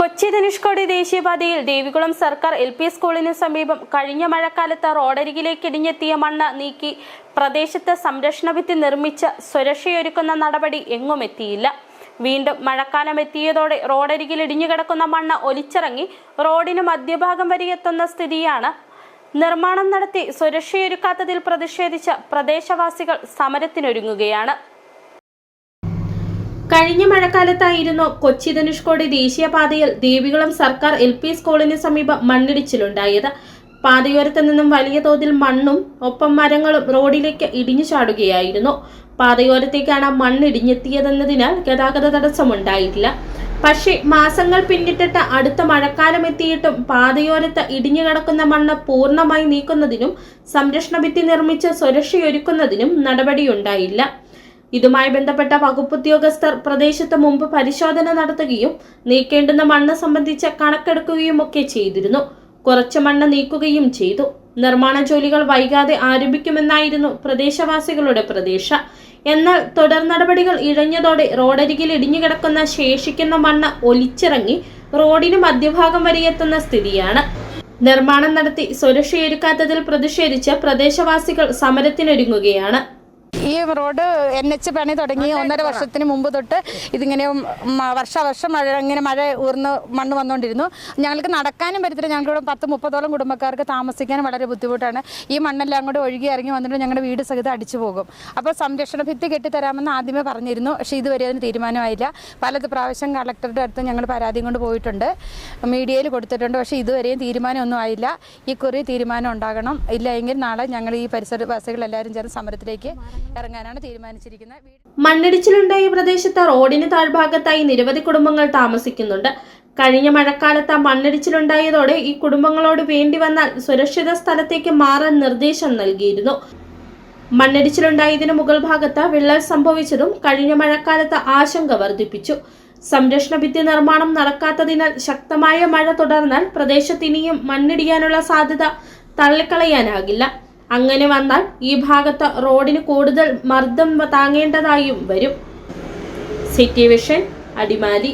കൊച്ചി ധനുഷ്കോടി ദേശീയപാതയിൽ ദേവികുളം സർക്കാർ L P സ്കൂളിന് സമീപം കഴിഞ്ഞ മഴക്കാലത്ത് റോഡരികിലേക്ക് ഇടിഞ്ഞെത്തിയ മണ്ണ് നീക്കി പ്രദേശത്ത് സംരക്ഷണ ഭിത്തി നിർമ്മിച്ച് സുരക്ഷയൊരുക്കുന്ന നടപടി എങ്ങും എത്തിയില്ല. വീണ്ടും മഴക്കാലം എത്തിയതോടെ റോഡരികിൽ ഇടിഞ്ഞുകിടക്കുന്ന മണ്ണ് ഒലിച്ചിറങ്ങി റോഡിന് മധ്യഭാഗം വരെ എത്തുന്ന സ്ഥിതിയാണ്. നിർമ്മാണം നടത്തി സുരക്ഷയൊരുക്കാത്തതിൽ പ്രതിഷേധിച്ച് പ്രദേശവാസികൾ സമരത്തിനൊരുങ്ങുകയാണ്. കഴിഞ്ഞ മഴക്കാലത്തായിരുന്നു കൊച്ചി ധനുഷ്കോടി ദേശീയപാതയിൽ ദേവികുളം സർക്കാർ എൽ പി സ്കൂളിന് സമീപം മണ്ണിടിച്ചിലുണ്ടായത്. പാതയോരത്ത് നിന്നും വലിയ തോതിൽ മണ്ണും ഒപ്പം മരങ്ങളും റോഡിലേക്ക് ഇടിഞ്ഞു ചാടുകയായിരുന്നു. പാതയോരത്തേക്കാണ് മണ്ണിടിഞ്ഞെത്തിയതെന്നതിനാൽ ഗതാഗത തടസ്സമുണ്ടായിട്ടില്ല. പക്ഷേ മാസങ്ങൾ പിന്നിട്ടിട്ട് അടുത്ത മഴക്കാലം എത്തിയിട്ടും പാതയോരത്ത് ഇടിഞ്ഞു കിടക്കുന്ന മണ്ണ് പൂർണമായി നീക്കുന്നതിനും സംരക്ഷണ ഭിത്തി നിർമ്മിച്ച് സുരക്ഷയൊരുക്കുന്നതിനും നടപടിയുണ്ടായില്ല. ഇതുമായി ബന്ധപ്പെട്ട വകുപ്പ് ഉദ്യോഗസ്ഥർ പ്രദേശത്ത് മുമ്പ് പരിശോധന നടത്തുകയും നീക്കേണ്ടുന്ന മണ്ണ് സംബന്ധിച്ച കണക്കെടുക്കുകയും ഒക്കെ ചെയ്തിരുന്നു. കുറച്ച് മണ്ണ് നീക്കുകയും ചെയ്തു. നിർമ്മാണ ജോലികൾ വൈകാതെ ആരംഭിക്കുമെന്നായിരുന്നു പ്രദേശവാസികളുടെ പ്രതീക്ഷ. എന്നാൽ തുടർ നടപടികൾ ഇഴഞ്ഞതോടെ റോഡരികിൽ ഇടിഞ്ഞുകിടക്കുന്ന ശേഷിക്കുന്ന മണ്ണ് ഒലിച്ചിറങ്ങി റോഡിന് മധ്യഭാഗം വരെ എത്തുന്ന സ്ഥിതിയാണ്. നിർമ്മാണം നടത്തി സുരക്ഷയൊരുക്കാത്തതിൽ പ്രതിഷേധിച്ച് പ്രദേശവാസികൾ സമരത്തിനൊരുങ്ങുകയാണ്. ഈ റോഡ് എൻ എച്ച് പണി തുടങ്ങി ഒന്നര വർഷത്തിന് മുമ്പ് തൊട്ട് ഇതിങ്ങനെ വർഷാവർഷം മഴ ഇങ്ങനെ മഴ ഊർന്ന് മണ്ണ് വന്നുകൊണ്ടിരുന്നു ഞങ്ങൾക്ക് നടക്കാനും പറ്റത്തില്ല. ഞങ്ങളുടെ പത്ത് മുപ്പതോളം കുടുംബക്കാർക്ക് താമസിക്കാനും വളരെ ബുദ്ധിമുട്ടാണ്. ഈ മണ്ണെല്ലാം അങ്ങോട്ട് ഒഴുകി ഇറങ്ങി വന്നിട്ട് ഞങ്ങളുടെ വീട് സഹിതം അടിച്ചു പോകും. അപ്പോൾ സംരക്ഷണ ഭിത്തി കെട്ടിത്തരാമെന്ന് ആദ്യമേ പറഞ്ഞിരുന്നു. പക്ഷേ ഇതുവരെ അതിന് തീരുമാനമായില്ല. പലത് പ്രാവശ്യം കളക്ടറുടെ അടുത്ത് ഞങ്ങൾ പരാതിയും കൊണ്ട് പോയിട്ടുണ്ട്. മീഡിയയിൽ കൊടുത്തിട്ടുണ്ട്. പക്ഷേ ഇതുവരെയും തീരുമാനമൊന്നും ആയില്ല. ഈ കുറി തീരുമാനം ഉണ്ടാകണം. ഇല്ല എങ്കിൽ നാളെ ഞങ്ങൾ ഈ പരിസരവാസികളെല്ലാവരും ചേർന്ന് സമരത്തിലേക്ക് ഇറങ്ങാനാണ് തീരുമാനിച്ചിരിക്കുന്നത്. മണ്ണിടിച്ചിലുണ്ടായ പ്രദേശത്ത്. റോഡിന് താഴ്ഭാഗത്തായി നിരവധി കുടുംബങ്ങൾ താമസിക്കുന്നുണ്ട്. കഴിഞ്ഞ മഴക്കാലത്ത് മണ്ണിടിച്ചിലുണ്ടായതോടെ ഈ കുടുംബങ്ങളോട് വേണ്ടി വന്നാൽ സുരക്ഷിത സ്ഥലത്തേക്ക് മാറാൻ നിർദ്ദേശം നൽകിയിരുന്നു. മണ്ണിടിച്ചിലുണ്ടായതിനു മുകൾ ഭാഗത്ത് വിള്ളൽ സംഭവിച്ചതും കഴിഞ്ഞ മഴക്കാലത്ത് ആശങ്ക വർദ്ധിപ്പിച്ചു. സംരക്ഷണ ഭിത്തി നിർമ്മാണം നടക്കാത്തതിനാൽ ശക്തമായ മഴ തുടർന്നാൽ പ്രദേശത്ത് ഇനിയും മണ്ണിടിയാനുള്ള സാധ്യത തള്ളിക്കളയാനാകില്ല. അങ്ങനെ വന്നാൽ ഈ ഭാഗത്ത് റോഡിന് കൂടുതൽ മർദ്ദം താങ്ങേണ്ടതായും വരും. City vision Adimali.